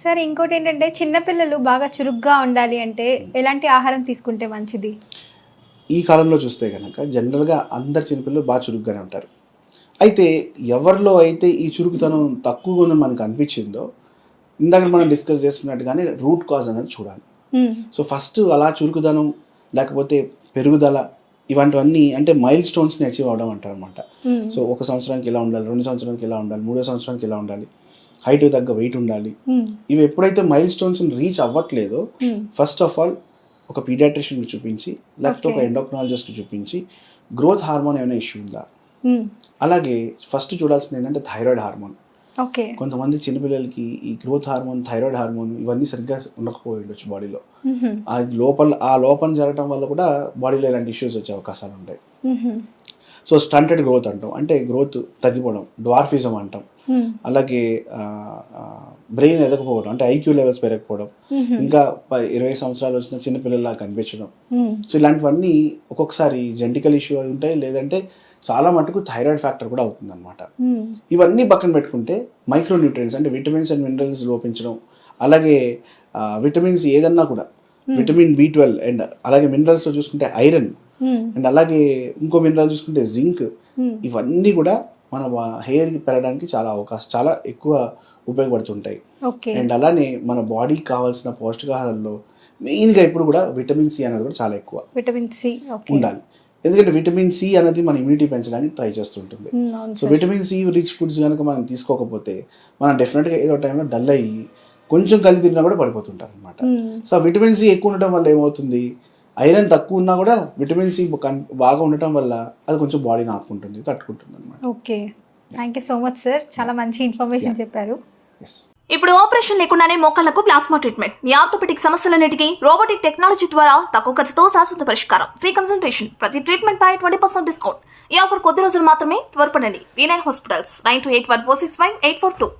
Sir ఇంకోటి ఏంటంటే చిన్నపిల్లలు బాగా చురుగ్గా ఉండాలి అంటే ఎలాంటి ఆహారం తీసుకుంటే మంచిది ఈ కాలంలో చూస్తే కనుక జనరల్గా అందరు చిన్నపిల్లలు బాగా చురుగ్గానే ఉంటారు అయితే ఎవరిలో అయితే ఈ చురుకుతనం తక్కువగా ఉందని మనకు అనిపించిందో ఇందాక మనం డిస్కస్ చేసుకున్నట్టుగానే రూట్ కాజ్ అనేది చూడాలి. సో ఫస్ట్ అలా చురుకుదనం లేకపోతే పెరుగుదల ఇవంటివన్నీ అంటే మైల్ స్టోన్స్ని అచీవ్ అవడం అంటారు అనమాట. సో ఒక సంవత్సరానికి ఇలా ఉండాలి రెండు సంవత్సరానికి ఇలా ఉండాలి మూడో సంవత్సరానికి ఇలా ఉండాలి హైట్ తగ్గ వెయిట్ ఉండాలి మ్మ్. ఇవి ఎప్పుడైతే మైల్ స్టోన్స్ రీచ్ అవ్వట్లేదో. ఫస్ట్ ఆఫ్ ఆల్ ఒక పీడియాట్రిషియన్కి చూపించి లేకపోతే ఒక Okay. ఎండోక్రాలజిస్ట్కి చూపించి గ్రోత్ హార్మోన్ ఏమైనా ఇష్యూ ఉందా మ్మ్. అలాగే ఫస్ట్ చూడాల్సింది ఏంటంటే థైరాయిడ్ హార్మోన్ కొంతమంది చిన్నపిల్లలకి ఈ గ్రోత్ హార్మోన్ థైరాయిడ్ హార్మోన్ ఇవన్నీ సరిగ్గా ఉండకపోయి ఉండొచ్చు బాడీలో. అది లోపల ఆ లోపల జరగడం వల్ల కూడా బాడీలో ఇలాంటి ఇష్యూస్ వచ్చే అవకాశాలు ఉంటాయి. సో స్టంటెడ్ గ్రోత్ అంటాం అంటే గ్రోత్ తగ్గిపోవడం డ్వార్ఫిజం అంటాం. అలాగే బ్రెయిన్ ఎదగకపోవడం అంటే ఐక్యూ లెవెల్స్ పెరగకపోవడం మ్మ్. ఇంకా ఇరవై సంవత్సరాలు వచ్చిన చిన్నపిల్లల్లా కనిపించడం మ్మ్. సో ఇలాంటివన్నీ ఒక్కొక్కసారి జెంటికల్ ఇష్యూ అయి ఉంటాయి లేదంటే చాలా మటుకు థైరాయిడ్ ఫ్యాక్టర్ కూడా అవుతుంది అనమాట. ఇవన్నీ పక్కన పెట్టుకుంటే మైక్రో న్యూట్రియన్స్ అంటే విటమిన్స్ అండ్ మినరల్స్ లోపించడం అలాగే విటమిన్స్ ఏదన్నా కూడా విటమిన్ బి ట్వెల్వ్ అండ్ అలాగే మినరల్స్లో చూసుకుంటే ఐరన్. అండ్ అలాగే ఇంకో మినరల్ చూసుకుంటే జింక్. ఇవన్నీ కూడా మన హెయిర్కి పెరగడానికి చాలా అవకాశం చాలా ఎక్కువ ఉపయోగపడుతుంటాయి. అండ్ అలానే మన బాడీకి కావాల్సిన పౌష్టికాహారంలో మెయిన్గా ఇప్పుడు కూడా విటమిన్ సి అనేది కూడా చాలా ఎక్కువ విటమిన్ సి ఉండాలి. ఎందుకంటే విటమిన్ సి అనేది మన ఇమ్యూనిటీ పెంచడానికి ట్రై చేస్తుంటుంది. So vitamin C rich foods కనుక మనం తీసుకోకపోతే మనం డెఫినెట్గా ఏదో టైంలో డల్ అయ్యి కొంచెం కలిసి తిన్నా కూడా పడిపోతుంటారు అనమాట. సో విటమిన్ సి ఎక్కువ ఉండటం వల్ల ఏమవుతుంది? ఐరన్ తక్కువ ఉన్నా కూడా విటమిన్ సి బాగా ఉండటం వల్ల అది కొంచెం బాడీని ఆపుకుంటుంది తట్టుకుంటుంది అనమాట okay. Thank you so much sir. చాలా మంచి ఇన్ఫర్మేషన్ చెప్పారు. ఇప్పుడు ఆపరేషన్ లేకుండానే మోకాళ్ళకు ప్లాస్మా ట్రీట్మెంట్. మీ ఆర్థోపెటిక్ సమస్యలన్నిటికీ రోబోటిక్ టెక్నాలజీ ద్వారా తక్కువ ఖర్చుతో శాశ్వత పరిష్కారం. ఫ్రీ కన్సల్టేషన్ ప్రతి ట్రీట్మెంట్ పై ట్వంటీ పర్సెంట్ డిస్కౌంట్. ఈ ఆఫర్ కొద్ది రోజులు మాత్రమే త్వరపడండి. V nine hospitals nine two eight one four six five eight four two.